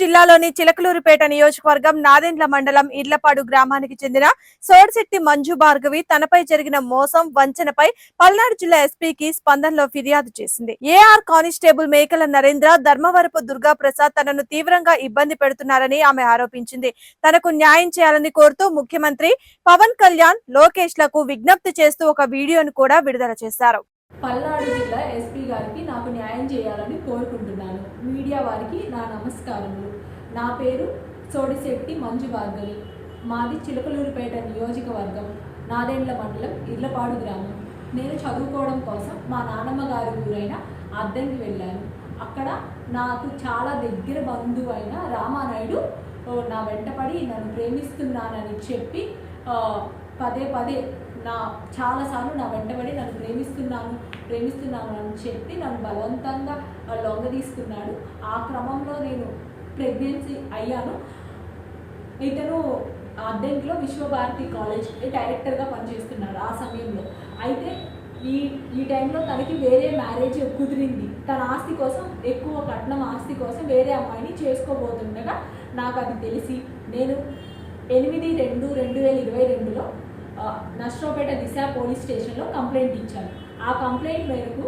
జిల్లాలోని చిలకలూరుపేట నియోజకవర్గం నాదెండ్ల మండలం ఇర్లపాడు గ్రామానికి చెందిన సోడిశెట్టి మంజు భార్గవి తనపై జరిగిన మోసం వంచనపై పల్నాడు జిల్లా ఎస్పీకి స్పందనలో ఫిర్యాదు చేసింది. ఏఆర్ కానిస్టేబుల్ మేకల నరేంద్ర ధర్మవరపు దుర్గా ప్రసాద్ తనను తీవ్రంగా ఇబ్బంది పెడుతున్నారని ఆమె ఆరోపించింది. తనకు న్యాయం చేయాలని కోరుతూ ముఖ్యమంత్రి పవన్ కళ్యాణ్ లోకేష్లకు విజ్ఞప్తి చేస్తూ ఒక వీడియోను కూడా విడుదల చేశారు. పల్నాడు జిల్లా ఎస్పీ గారికి నాకు న్యాయం చేయాలని కోరుకుంటున్నాను. మీడియా వారికి నా నమస్కారములు. నా పేరు సోడిశెట్టి మంజు భార్గవి. మాది చిలకలూరుపేట నియోజకవర్గం నాదేండ్ల మండలం ఇర్లపాడు గ్రామం. నేను చదువుకోవడం కోసం మా నానమ్మ గారి ఊరైన అద్దెకి వెళ్ళాను. అక్కడ నాకు చాలా దగ్గర బంధువు అయిన రామానాయుడు నా వెంటపడి నన్ను ప్రేమిస్తున్నానని చెప్పి పదే పదే నా చాలాసార్లు నా వెంటబడి నన్ను ప్రేమిస్తున్నాను ప్రేమిస్తున్నాను అని చెప్పి నన్ను బలవంతంగా ఆ, లొంగ తీసుకున్నాడు. ఆ క్రమంలో నేను ప్రెగ్నెన్సీ అయ్యాను. ఇతను అర్జెంట్లో విశ్వభారతి కాలేజ్ డైరెక్టర్గా పనిచేస్తున్నాడు ఆ సమయంలో. అయితే ఈ ఈ టైంలో తనకి వేరే మ్యారేజ్ కుదిరింది. తన ఆస్తి కోసం ఎక్కువ కట్నం ఆస్తి కోసం వేరే అమ్మాయిని చేసుకోబోతుండగా నాకు అది తెలిసి నేను ఎనిమిది రెండు రెండు వేల ఇరవై రెండులో నష్టపేట దిశ పోలీస్ స్టేషన్లో కంప్లైంట్ ఇచ్చాను ఆ కంప్లైంట్ మేరకు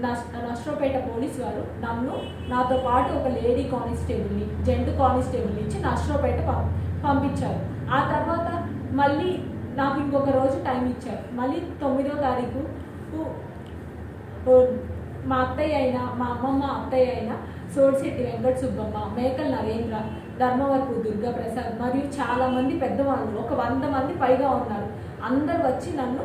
నష్- నష్టపేట పోలీస్ వారు నన్ను నాతో పాటు ఒక లేడీ కానిస్టేబుల్ని జంట కానిస్టేబుల్ని ఇచ్చి నష్టపేట పంపించారు. ఆ తర్వాత మళ్ళీ నాకు ఇంకొక రోజు టైం ఇచ్చారు. మళ్ళీ తొమ్మిదో తారీఖు మా అత్తయ్య అయినా మా అమ్మమ్మ అత్తయ్య అయినా సోడిశెట్టి వెంకట సుబ్బమ్మ మేకల్ నరేంద్ర ధర్మవరపు దుర్గా ప్రసాద్ మరియు చాలామంది పెద్దవాళ్ళు. ఒక వంద మంది పైగా ఉన్నారు. అందరు వచ్చి నన్ను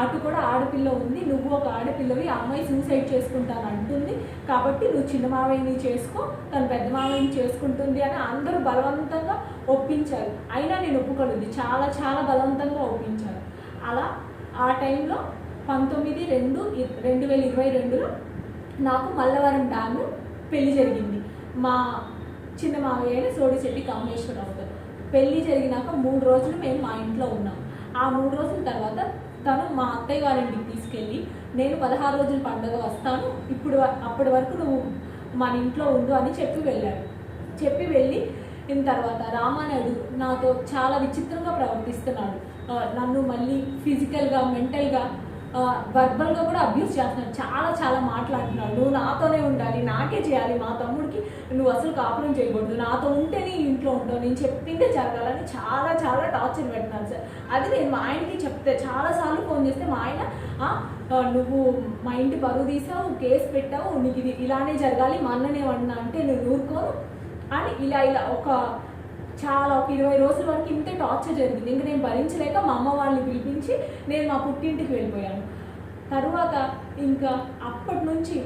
అటు కూడా ఆడపిల్ల ఉంది. నువ్వు ఒక ఆడపిల్లవి. ఆ అమ్మాయి సూసైడ్ చేసుకుంటాను అంటుంది. కాబట్టి నువ్వు చిన్న మావయ్యని చేసుకో. తను పెద్ద మావయ్యని చేసుకుంటుంది అని అందరూ బలవంతంగా ఒప్పించారు. అయినా నేను ఒప్పుకోలేదు. చాలా చాలా బలవంతంగా ఒప్పించారు. అలా ఆ టైంలో పంతొమ్మిది రెండు రెండు వేల ఇరవై రెండులో నాకు మల్లవరం డ్యాము పెళ్ళి జరిగింది. మా చిన్న మావయ్య అయిన సోడిశెట్టి కామేశ్వరరావుతో పెళ్ళి జరిగినాక మూడు రోజులు మేము మా ఇంట్లో ఉన్నాం. ఆ మూడు రోజుల తర్వాత తను మా అత్తయ్య వారింటికి తీసుకెళ్ళి నేను పదహారు రోజుల పండుగ వస్తాను. ఇప్పుడు వ- అప్పటి వరకు నువ్వు మన ఇంట్లో ఉండు అని చెప్పి వెళ్ళాడు. చెప్పి వెళ్ళి ఇన్ తర్వాత రామానాయుడు నాతో చాలా విచిత్రంగా ప్రవర్తిస్తున్నాడు. నన్ను మళ్ళీ ఫిజికల్గా మెంటల్గా వర్బల్గా కూడా అబ్యూస్ చేస్తున్నారు చాలా చాలా మాట్లాడుతున్నారు నువ్వు నాతోనే ఉండాలి నాకే చేయాలి మా తమ్ముడికి నువ్వు అసలు కాపురం చేయకూడదు. నాతో ఉంటేనే నీ ఇంట్లో ఉంటావు నేను చెప్పిందే జరగాలని చాలా చాలా టార్చర్ పెడుతున్నాను సార్. అది నేను మా ఆయనకి చెప్తే చాలాసార్లు ఫోన్ చేస్తే మా ఆయన నువ్వు మా ఇంటి పరువు తీసావు కేసు పెట్టావు నీకు ఇది ఇలానే జరగాలి మా అన్ననే అన్ననేమన్నా అంటే నేను ఊరుకోను అని ఇలా ఇలా ఒక చాలా ఒక ఇరవై రోజుల వరకు ఇంతే టార్చర్ జరిగింది. ఇంక నేను భరించలేక మా అమ్మ వాళ్ళని పిలిపించి నేను మా పుట్టింటికి వెళ్ళిపోయాను. తర్వాత ఇంకా అప్పటి నుంచి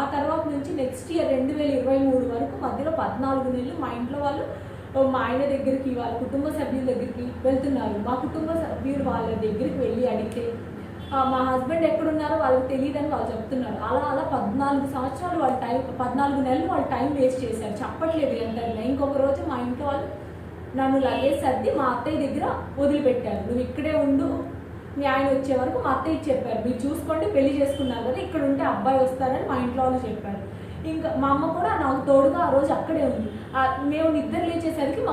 ఆ తర్వాత నుంచి నెక్స్ట్ ఇయర్ రెండు వేల ఇరవై మూడు వరకు మధ్యలో పద్నాలుగు నెలలు మా ఇంట్లో వాళ్ళు మా ఆయన దగ్గరికి వాళ్ళ కుటుంబ సభ్యుల దగ్గరికి వెళ్తున్నారు. మా కుటుంబ సభ్యులు వాళ్ళ దగ్గరికి వెళ్ళి అడిగితే మా హస్బెండ్ ఎక్కడున్నారో వాళ్ళకి తెలియదని వాళ్ళు చెప్తున్నారు. అలా అలా పద్నాలుగు సంవత్సరాలు వాళ్ళ టైం పద్నాలుగు నెలలు వాళ్ళు టైం వేస్ట్ చేశారు. చెప్పట్లేదు ఎంతైనా ఇంకొక రోజు మా ఇంట్లో వాళ్ళు నన్ను లగేజ్ సర్ది మా అత్తయ్య దగ్గర వదిలిపెట్టారు. నువ్వు ఇక్కడే ఉండు. మీ ఆయన వచ్చే వరకు మా అత్తయ్య చెప్పారు. మీరు చూసుకోండి పెళ్ళి చేసుకున్నారు కదా ఇక్కడ ఉంటే అబ్బాయి వస్తారని మా ఇంట్లో వాళ్ళు చెప్పారు. ఇంకా మా అమ్మ కూడా నాకు తోడుగా ఆ రోజు అక్కడే ఉంది. మేము నిద్ర లేచేసరికి మా